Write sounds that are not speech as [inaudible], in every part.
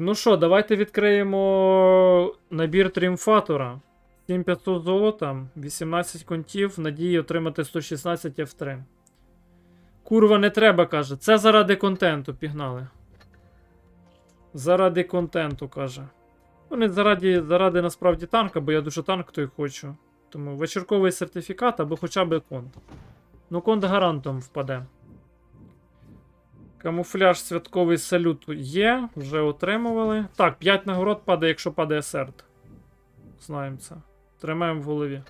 ну що, давайте відкриємо набір тріумфатора. 7500 золота, 18 контів, надії отримати 116 F3. Курва, не треба, каже. Це заради контенту, пігнали. Заради контенту, каже. Ну, не заради, заради насправді танка, бо я дуже танк той хочу. Тому вечірковий сертифікат або хоча б конт. Ну, конт гарантом впаде. Камуфляж святковий салют є, вже отримували. Так, 5 нагород падає, якщо падає серд. Знаємо це. Тримаємо в голові.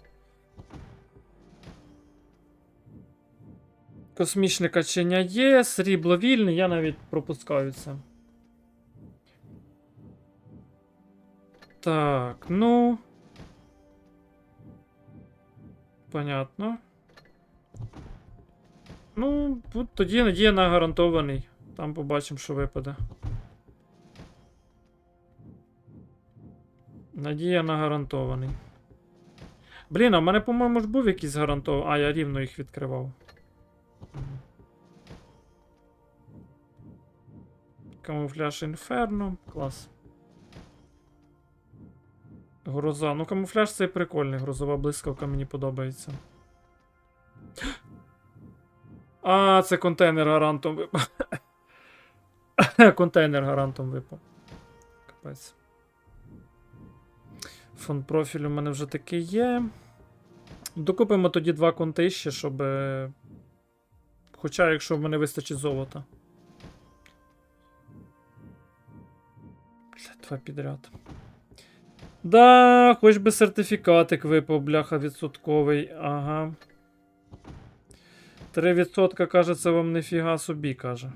Космічне качення є, срібло вільне, я навіть пропускаю це. Так, ну. Понятно. Ну, тоді надія на гарантований. Там побачимо, що випаде. Надія на гарантований. Блін, а в мене, по-моєму, ж був якийсь гарантований. А, я рівно їх відкривав. Камуфляж інферно. Клас. Гроза. Ну, камуфляж цей прикольний. Грозова блискавка мені подобається. А, це контейнер гарантом випав. [laughs] контейнер гарантом випав. Капець. Фон профіль у мене вже такий є. Докупимо тоді два конти ще, щоб. е, Хоча, якщо в мене вистачить золота. Два підряд. Да, хоч би сертифікатик випав, бляха, відсотковий. Ага. 3% каже, це вам ніфіга собі, каже.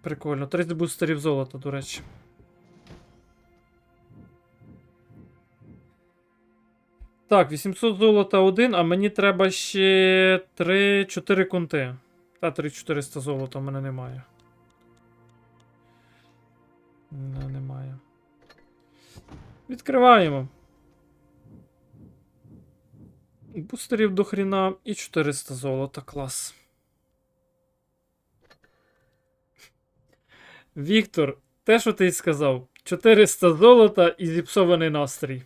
Прикольно. 30 бустерів золота, до речі. Так, 800 золота один, а мені треба ще 3-4 конти. Та 3400 золота в мене немає. Не, немає. Відкриваємо. Бустерів до хріна і 400 золота, клас. Віктор, те, що ти сказав, 400 золота і зіпсований настрій.